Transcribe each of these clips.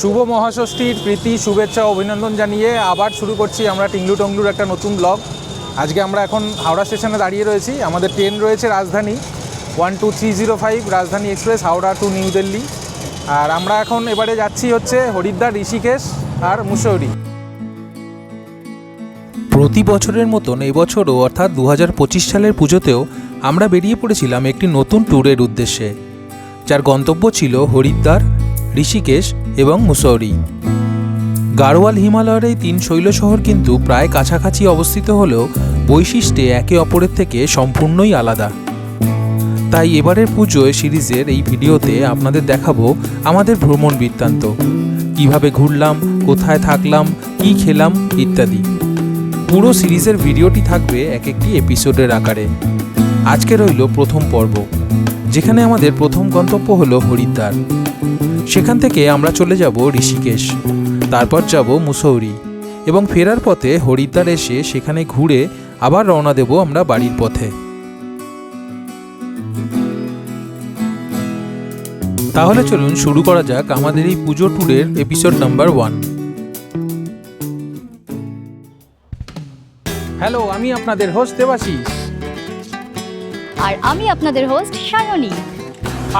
শুভ মহাষষ্ঠীর প্রীতি, শুভেচ্ছা অভিনন্দন জানিয়ে আবার শুরু করছি আমরা টিংলু টংলুর একটা নতুন ব্লগ আজকে আমরা এখন হাওড়া স্টেশনে দাঁড়িয়ে রয়েছি। আমাদের ট্রেন রয়েছে Rajdhani one two three zero five Rajdhani express, Howrah to new Delhi. আর আমরা এখন এবারে যাচ্ছি হচ্ছে হরিদ্বার, ঋষিকেশ আর মুসৌরি। প্রতি বছরের মতন এবছরও অর্থাৎ দু পঁচিশ সালের পুজোতেও আমরা বেরিয়ে পড়েছিলাম একটি নতুন ট্যুরের উদ্দেশ্যে। যার গন্তব্য ছিল হরিদ্বার ঋষিকেশ এবং মুসৌরি। গাড়োয়াল হিমালয়ের এই তিন শৈল শহর কিন্তু প্রায় কাছাকাছি অবস্থিত হলেও বৈশিষ্ট্যে একে অপরের থেকে সম্পূর্ণই আলাদা। তাই এবারের পুজোয় সিরিজের এই ভিডিওতে আপনাদের দেখাবো আমাদের ভ্রমণ বৃত্তান্ত। কীভাবে ঘুরলাম, কোথায় থাকলাম, কি খেলাম ইত্যাদি। পুরো সিরিজের ভিডিওটি থাকবে এক একটি এপিসোডের আকারে। আজকে রইল প্রথম পর্ব, যেখানে আমাদের প্রথম গন্তব্য হলো হরিদ্বার। সেখান থেকে আমরা চলে যাব ঋষিকেশ। তারপর যাব মুসৌরি এবং ফেরার পথে হরিদ্বার এসে সেখানে ঘুরে আবার রওনা দেব আমরা বাড়ির পথে। তাহলে চলুন শুরু করা যাক আমাদের এই পুজো ট্যুরের এপিসোড নাম্বার ওয়ান হ্যালো আমি আপনাদের হোস্ট দেবাশিস। আর আমি আপনাদের হোস্ট সায়নী।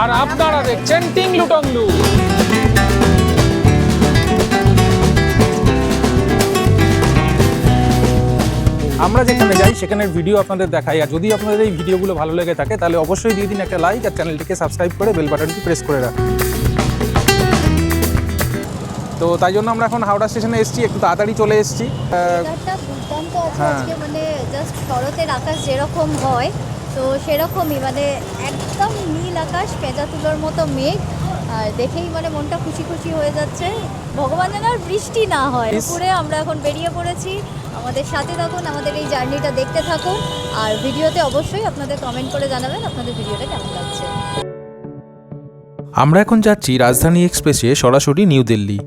আর আপনারা দেখছেন টিংলু টংলু আমরা যেখানে যাই সেখানের ভিডিও আপনাদের দেখাই। আর যদি আপনাদের এই ভিডিওগুলো ভালো লেগে থাকে তাহলে অবশ্যই দিয়ে দিন একটা লাইক আর চ্যানেলটিকে সাবস্ক্রাইব করে বেল বাটনটি প্রেস করে রাখুন তো তাই জন্য আমরা এখন হাওড়া স্টেশনে এসেছি একটু তাড়াতাড়ি চলে এসেছি। হ্যাঁ। মানে জাস্ট শরতের আকাশ যেরকম হয় তো সেরকমই মানে একদম নীল আকাশ পেঁজা তুলোর মতো মেঘ। আর দেখেই মানে মনটা খুশি খুশি হয়ে যাচ্ছে। ভগবান যেন আর বৃষ্টি না হয়. দুপুরে আমরা এখন বেরিয়ে পড়েছি। আমাদের সাথে থাকুন আমাদের এই জার্নিটা দেখতে থাকুন। আর ভিডিওতে অবশ্যই আপনাদের কমেন্ট করে জানাবেন আপনাদের ভিডিওটা কেমন লাগছে। আমরা এখন যাচ্ছি রাজধানী এক্সপ্রেসে সরাসরি নিউ দিল্লি।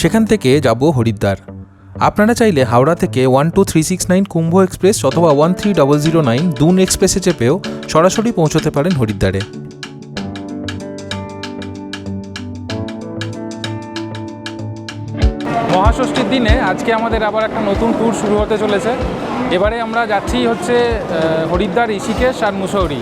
সেখান থেকে যাব হরিদ্বার। আপনারা চাইলে হাওড়া থেকে one two three six nine Kumbh express অথবা one three double zero nine Doon এক্সপ্রেসে চেপেও সরাসরি পৌঁছতে পারেন হরিদ্বারে। মহাষষ্ঠীর দিনে আজকে আমাদের আবার একটা নতুন ট্যুর শুরু হতে চলেছে। এবারে আমরা যাচ্ছি হচ্ছে হরিদ্বার, ঋষিকেশ আর মুসৌরি।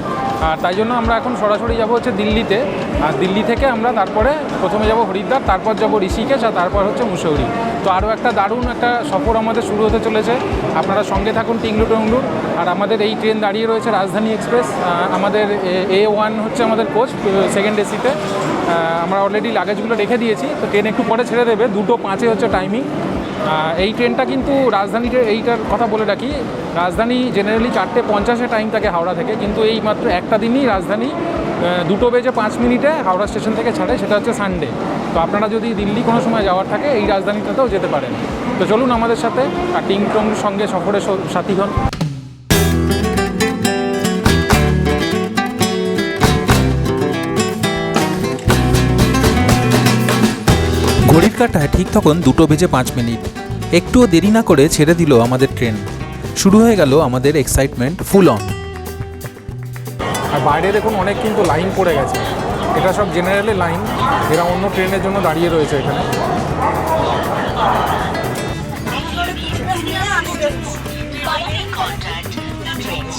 আর তাই জন্য আমরা এখন সরাসরি যাব হচ্ছে দিল্লিতে। আর দিল্লি থেকে আমরা তারপরে প্রথমে যাব হরিদ্বার, তারপর যাব ঋষিকেশ আর তারপর হচ্ছে মুসৌরি। তো আরও একটা দারুণ একটা সফর আমাদের শুরু হতে চলেছে। আপনারা সঙ্গে থাকুন টিংলু টংলুর আর আমাদের এই ট্রেন দাঁড়িয়ে রয়েছে রাজধানী এক্সপ্রেস। আমাদের এ ওয়ান হচ্ছে আমাদের কোচ সেকেন্ড এসিতে আমরা অলরেডি লাগেজগুলো রেখে দিয়েছি, তো ট্রেন একটু পরে ছেড়ে দেবে, দুটো পাঁচে হচ্ছে টাইমিং এই ট্রেনটা কিন্তু রাজধানী এইটার কথা বলে রাখি, রাজধানী জেনারেলি চারটে পঞ্চাশে টাইম থাকে হাওড়া থেকে, কিন্তু এই মাত্র একটা দিনই রাজধানী দুটো বেজে পাঁচ মিনিটে হাওড়া স্টেশন থেকে ছাড়ে, সেটা হচ্ছে সানডে তো আপনারা যদি দিল্লি কোনো সময় যাওয়ার থাকে, এই রাজধানীটাতেও যেতে পারেন। তো চলুন আমাদের সাথে, আর টিং টংর সঙ্গে সফরে সাথী হন। কাঁটায় ঠিক তখন দুটো বেজে পাঁচ মিনিট। একটুও দেরি না করে ছেড়ে দিল আমাদের ট্রেন। শুরু হয়ে গেল আমাদের এক্সাইটমেন্ট ফুল অন আর বাইরে দেখুন অনেক কিন্তু লাইন পড়ে গেছে। এটা সব জেনারেলি লাইন। এরা অন্য ট্রেনের জন্য দাঁড়িয়ে রয়েছে এখানে।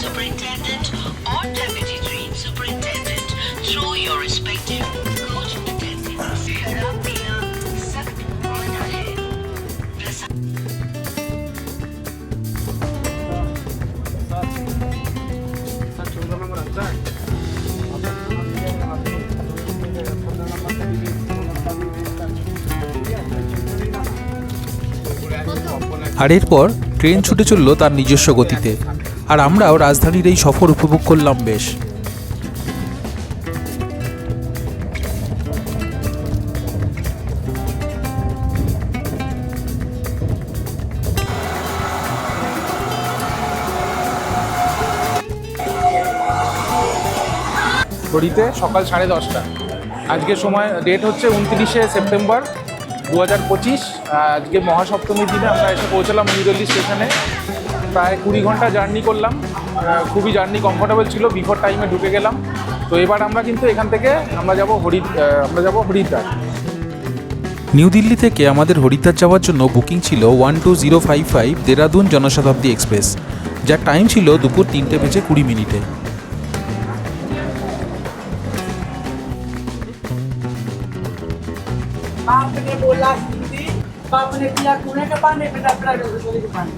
Superintendent or deputy train superintendent through your respective আর এরপর ট্রেন ছুটে চলল তার নিজস্ব গতিতে। আর আমরাও রাজধানীর এই সফর উপভোগ করলাম বেশ। ঘড়িতে সকাল সাড়ে দশটা। আজকে সময় ডেট হচ্ছে উনত্রিশে সেপ্টেম্বর দু হাজার পঁচিশ আজকে মহাসপ্তমীর দিনে আমরা এসে পৌঁছলাম নিউ দিল্লি স্টেশনে প্রায় কুড়ি ঘণ্টা জার্নি করলাম। খুবই জার্নি কমফোর্টেবল ছিল বিফোর টাইমে ঢুকে গেলাম। তো এবার আমরা কিন্তু এখান থেকে আমরা যাব হরি আমরা যাব হরিদ্বার। নিউ দিল্লি থেকে আমাদের হরিদ্বার যাওয়ার জন্য বুকিং ছিল one two zero five five Dehradun Janshatabdi express যার টাইম ছিল দুপুর তিনটে বেজে কুড়ি মিনিটে। बाप ने किया कुएं का पानी बेटा बेटा रसोई का पानी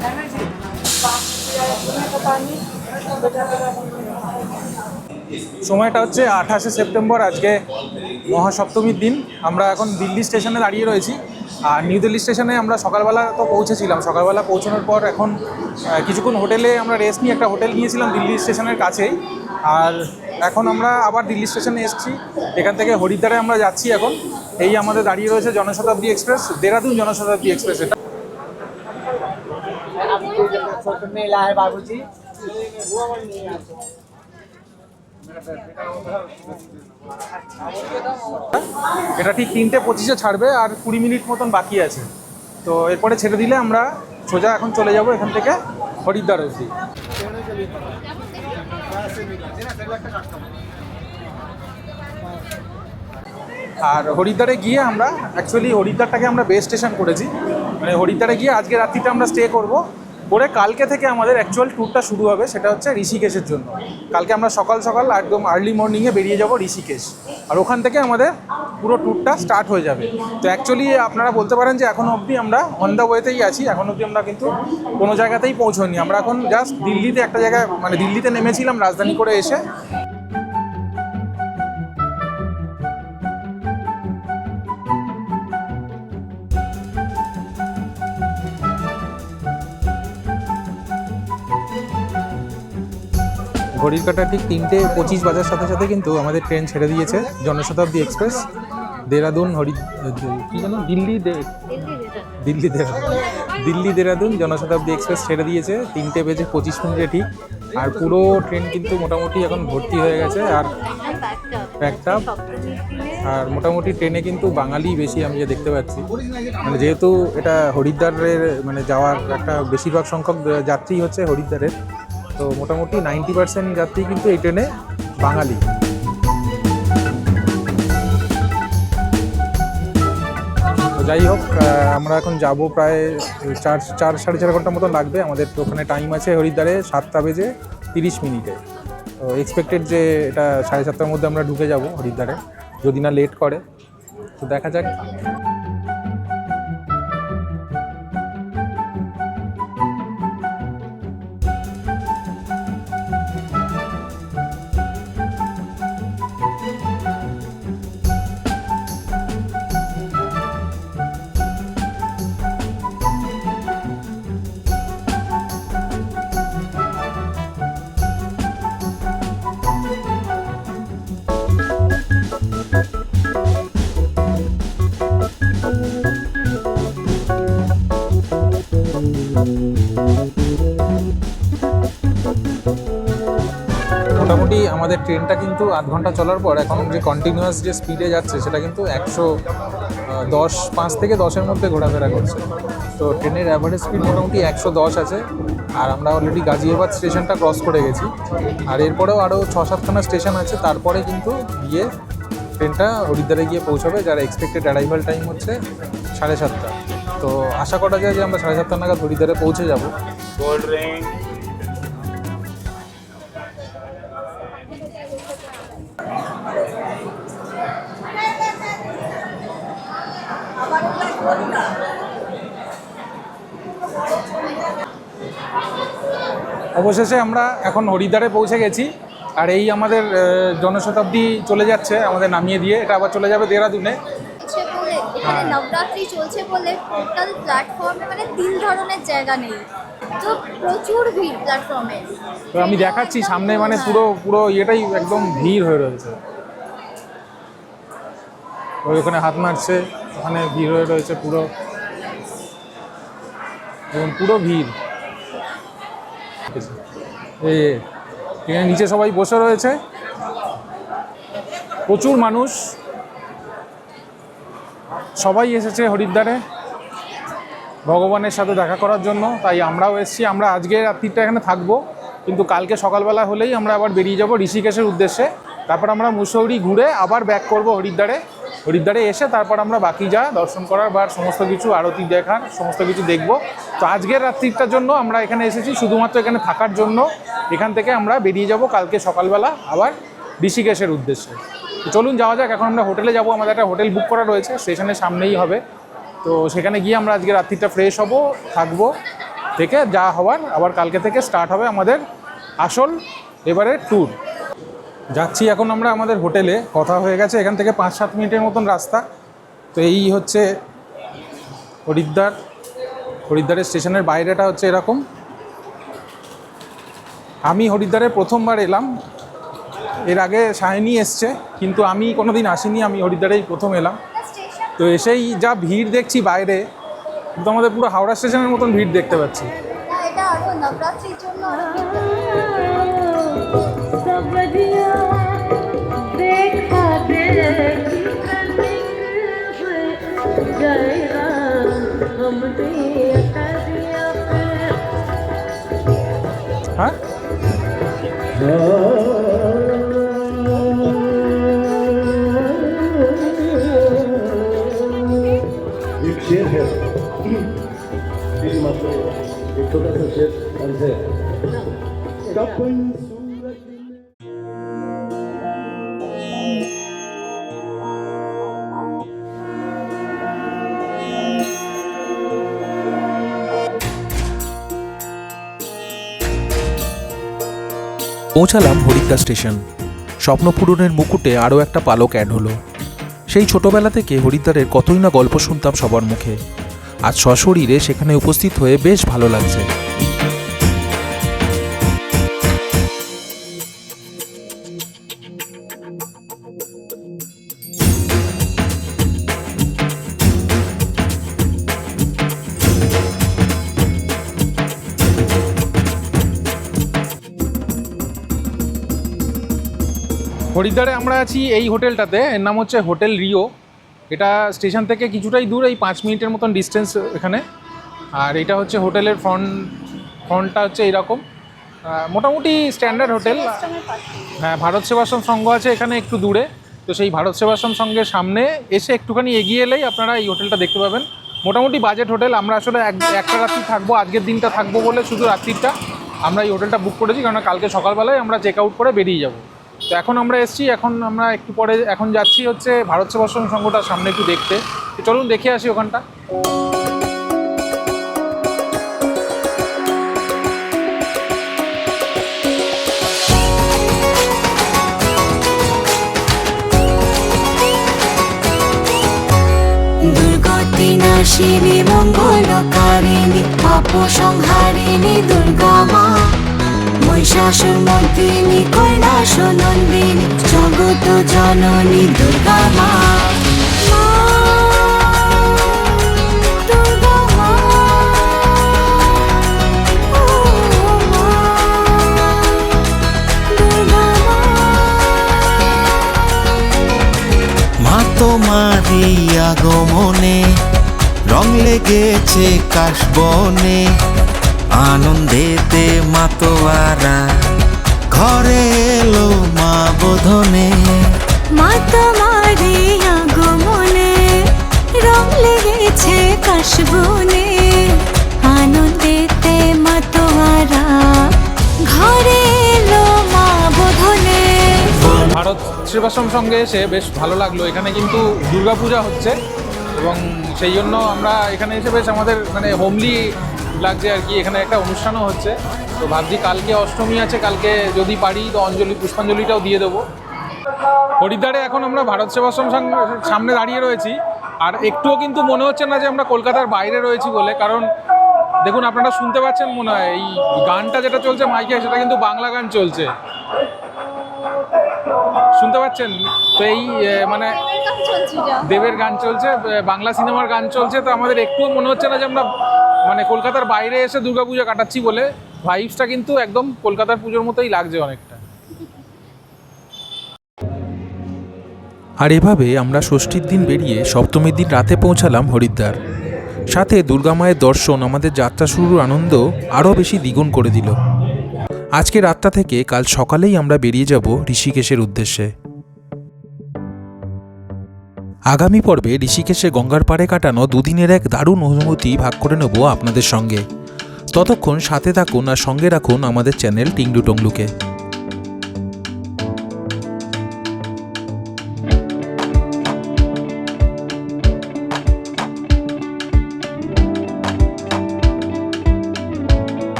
है ना जी बाप ने किया कुएं का पानी बेटा बेटा সময়টা হচ্ছে আঠাশে সেপ্টেম্বর আজকে মহাসপ্তমীর দিন আমরা এখন দিল্লি স্টেশনে দাঁড়িয়ে রয়েছি আর নিউ দিল্লি স্টেশনে আমরা সকালবেলা তো পৌঁছেছিলাম সকালবেলা পৌঁছানোর পর এখন আহ, কিছুক্ষণ হোটেলে আমরা রেস্ট নিয়ে একটা হোটেল নিয়েছিলাম দিল্লি স্টেশনের কাছেই আর এখন আমরা আবার দিল্লি স্টেশনে এসেছি এখান থেকে হরিদ্বারে আমরা যাচ্ছি এখন এই আমাদের দাঁড়িয়ে রয়েছে জনশতাব্দী এক্সপ্রেস, দেরাদুন জনশতাব্দী এক্সপ্রেস এটা। এটা ঠিক তিনটে পঁচিশে ছাড়বে আর কুড়ি মিনিট মতন বাকি আছে। তো এরপরে ছেড়ে দিলে আমরা সোজা এখন চলে যাব এখান থেকে হরিদ্বার অবধি। আর হরিদ্বারে গিয়ে আমরা অ্যাকচুয়ালি হরিদ্বারটাকে আমরা বেস স্টেশন করেছি। মানে হরিদ্বারে গিয়ে আজকে রাত্রিটা আমরা স্টে করব। করে কালকে থেকে আমাদের অ্যাকচুয়াল ট্যুরটা শুরু হবে, সেটা হচ্ছে ঋষিকেশের জন্য। কালকে আমরা সকাল সকাল একদম আর্লি মর্নিংয়ে বেরিয়ে যাব ঋষিকেশ। আর ওখান থেকে আমাদের পুরো ট্যুরটা স্টার্ট হয়ে যাবে। তো অ্যাকচুয়ালি আপনারা বলতে পারেন যে এখনও অবধি আমরা অন দ্য ওয়েতেই আছি, এখন অবধি আমরা কিন্তু কোনো জায়গাতেই পৌঁছইনি। আমরা এখন জাস্ট দিল্লিতে একটা জায়গায় মানে দিল্লিতে নেমেছিলাম, রাজধানী করে এসে। ঘড়ির কাটা ঠিক তিনটে পঁচিশ বাজার সাথে সাথে কিন্তু আমাদের ট্রেন ছেড়ে দিয়েছে, জনশতাব্দী এক্সপ্রেস, দেরাদুন, হরি, কী জানো দিল্লি দিল্লি দেরাদুন। দিল্লি দেরাদুন, জনশতাব্দী এক্সপ্রেস ছেড়ে দিয়েছে, তিনটে বেজে পঁচিশ মিনিটে ঠিক। আর পুরো ট্রেন কিন্তু মোটামুটি এখন ভর্তি হয়ে গেছে, আর আপ আর মোটামুটি ট্রেনে কিন্তু বাঙালি বেশি আমি যে দেখতে পাচ্ছি। মানে যেহেতু এটা হরিদ্বারের মানে যাওয়ার একটা বেশিরভাগ সংখ্যক যাত্রী হচ্ছে হরিদ্বারের তো মোটামুটি নাইনটি পার্সেন্ট যাত্রী কিন্তু এই ট্রেনে বাঙালি। যাই হোক আমরা এখন যাব প্রায় চার চার, সাড়ে চার ঘণ্টা মতো লাগবে। আমাদের তো ওখানে টাইম আছে হরিদ্বারে সাতটা বেজে তিরিশ মিনিটে। তো এক্সপেক্টেড যে এটা সাড়ে সাতটার মধ্যে আমরা ঢুকে যাব হরিদ্বারে, যদি না লেট করে। তো দেখা যাক। মোটামুটি আমাদের ট্রেনটা কিন্তু আধ ঘণ্টা চলার পর এখন যে কন্টিনিউয়াস যে স্পিডে যাচ্ছে, সেটা কিন্তু একশো দশ, পাঁচ থেকে দশের মধ্যে ঘোরাফেরা করছে। তো ট্রেনের অ্যাভারেজ স্পিড মোটামুটি একশো দশ আছে। আর আমরা অলরেডি গাজিয়াবাদ স্টেশনটা ক্রস করে গেছি। আর এরপরেও আরও ছ সাতখানা স্টেশন আছে। তারপরে কিন্তু গিয়ে ট্রেনটা হরিদ্বারে গিয়ে পৌঁছাবে, যার এক্সপেক্টেড অ্যারাইভাল টাইম হচ্ছে সাড়ে সাতটা। তো আশা করা যায় যে আমরা সাড়ে সাতটা নাগাদ হরিদ্বারে পৌঁছে যাব। অবশেষে আমরা এখন হরিদ্বারে পৌঁছে গেছি আর এই আমাদের জনশতাব্দী চলে যাচ্ছে আমাদের নামিয়ে দিয়ে। এটা আবার চলে যাবে দেরাদুনে। এখানে নবরাত্রি চলছে বলে টোটাল প্ল্যাটফর্মে মানে তিন ধরনের জায়গা নেই। তো প্রচুর ভিড় প্ল্যাটফর্মে তো আমি দেখাচ্ছি সামনে মানে পুরো পুরো ইয়েটাই একদম ভিড় হয়ে রয়েছে। ওই ওখানে হাত মারছে ওখানে ভিড় হয়ে রয়েছে পুরো। এবং পুরো ভিড়। এই এই, এখানে নিচে সবাই বসে রয়েছে। প্রচুর মানুষ। সবাই এসেছে হরিদ্বারে ভগবানের সাথে দেখা করার জন্য, তাই আমরাও এসেছি। আমরা আজকে রাত্রিটা এখানে থাকব, কিন্তু কালকে সকালবেলা হলেই আমরা আবার বেরিয়ে যাব ঋষিকেশের উদ্দেশ্যে। তারপর আমরা মুসৌরি ঘুরে আবার ব্যাক করব হরিদ্বারে। হরিদ্বারে এসে তারপর আমরা বাকি যা দর্শন করার বা সমস্ত কিছু, আরতি দেখার, সমস্ত কিছু দেখব। তো আজকের রাত্রিটার জন্য আমরা এখানে এসেছি, শুধুমাত্র এখানে থাকার জন্য। এখান থেকে আমরা বেরিয়ে যাব কালকে সকালবেলা আবার ঋষিকেশের উদ্দেশ্যে। চলুন যাওয়া যাক, এখন আমরা হোটেলে যাব। আমাদের একটা হোটেল বুক করা রয়েছে স্টেশনের সামনেই হবে। তো সেখানে গিয়ে আমরা আজকে রাত্রিটা ফ্রেশ হব, থাকব। থেকে যা হওয়ার, আবার কালকে থেকে স্টার্ট হবে আমাদের আসল এবারে ট্যুর যাচ্ছি এখন আমরা আমাদের হোটেলে। কথা হয়ে গেছে, এখান থেকে পাঁচ সাত মিনিটের মতন রাস্তা। তো এই হচ্ছে হরিদ্বার। হরিদ্বারের স্টেশনের বাইরেটা হচ্ছে এরকম। আমি হরিদ্বারে প্রথমবার এলাম। এর আগে শাহিনী এসছে কিন্তু আমি কোনোদিন আসিনি আমি হরিদ্বারেই প্রথম এলাম। তো এসেই যা ভিড় দেখছি বাইরে কিন্তু আমাদের পুরো হাওড়া স্টেশনের মতন ভিড় দেখতে পাচ্ছি। না छोटा सा शेर अर्ज है तपन सूरत में পৌঁছালাম হরিদ্বার স্টেশন স্বপ্নপূরণের মুকুটে আরও একটা পালক অ্যাড হলো সেই ছোটবেলা থেকে হরিদ্বারের কতই না গল্প শুনতাম সবার মুখে আজ সশরীরে সেখানে উপস্থিত হয়ে বেশ ভালো লাগছে। হরিদ্বারে আমরা আছি এই হোটেলটাতে, এর নাম হচ্ছে হোটেল রিও। এটা স্টেশন থেকে কিছুটাই দূর, এই পাঁচ মিনিটের মতন ডিস্টেন্স এখানে। আর এটা হচ্ছে হোটেলের ফ্রন্ট ফ্রন্টটা হচ্ছে এইরকম মোটামুটি স্ট্যান্ডার্ড হোটেল হ্যাঁ ভারত সেবাশ্রম সংঘ আছে এখানে একটু দূরে। তো সেই ভারত সেবাশ্রম সংঘের সামনে এসে একটুখানি এগিয়ে এলেই আপনারা এই হোটেলটা দেখতে পাবেন। মোটামুটি বাজেট হোটেল আমরা আসলে এক, একটা রাত্রি থাকব, আজকের দিনটা থাকব বলে শুধু রাত্রিটা আমরা এই হোটেলটা বুক করেছি কারণ কালকে সকালবেলায় আমরা চেক আউট করে বেরিয়ে যাব। তো এখন আমরা এসেছি, এখন আমরা একটু পরে এখন যাচ্ছি হচ্ছে ভারত সেবাশ্রম সংঘটার সামনে একটু দেখতে। তো চলুন দেখে আসি ওখানটা। নাশিনী, মঙ্গলকারিণী পাপ সংহারিণী দুর্গা মা মহিষাসুর মর্দিনী জননী দুর্গা মা। তোমারই আগমনে রং লেগেছে কাশবনে। আনন্দেতে মাতোয়ারা ঘরে এলো মা বোধনে। মা তোমারে আগমনে, রং লেগেছে ভারত সেবাশ্রম সঙ্গে এসে বেশ ভালো লাগল। এখানে কিন্তু দুর্গাপূজা হচ্ছে এবং সেই জন্য আমরা এখানে এসে বেশ আমাদের মানে হোমলি লাগছে আর কি। এখানে একটা অনুষ্ঠানও হচ্ছে। তো ভাবছি কালকে অষ্টমী আছে, কালকে যদি পারি তো অঞ্জলি, পুষ্পাঞ্জলিটাও দিয়ে দেবো। হরিদ্বারে এখন আমরা ভারত সেবাশ্রম সামনে দাঁড়িয়ে রয়েছি। আর একটুও কিন্তু মনে হচ্ছে না যে আমরা কলকাতার বাইরে রয়েছি বলে, কারণ দেখুন, আপনারা শুনতে পাচ্ছেন মনে হয়, এই গানটা যেটা চলছে মাইকে, সেটা কিন্তু বাংলা গান চলছে। শুনতে পাচ্ছেন? তো এই মানে দেবের গান চলছে বাংলা সিনেমার গান চলছে, তো আমাদের একটুও মনে হচ্ছে না যে আমরা মানে কলকাতার বাইরে এসে দুর্গাপুজো কাটাচ্ছি বলে ভাইবসটা কিন্তু একদম কলকাতার পুজোর মতোই লাগছে অনেকটা। আর এভাবে আমরা ষষ্ঠীর দিন বেরিয়ে সপ্তমীর দিন রাতে পৌঁছালাম হরিদ্বার। সাথে দুর্গা মায়ের দর্শন, আমাদের যাত্রা শুরুর আনন্দ আরও বেশি দ্বিগুণ করে দিল। আজকে রাতটা থেকে কাল সকালেই আমরা বেরিয়ে যাব ঋষিকেশের উদ্দেশ্যে। আগামী পর্বে ঋষিকেশে গঙ্গার পাড়ে কাটানো দুদিনের এক দারুণ অনুভূতি ভাগ করে নেব আপনাদের সঙ্গে। ততক্ষণ সাথে থাকুন আর সঙ্গে রাখুন আমাদের চ্যানেল টিংডু টংলুকে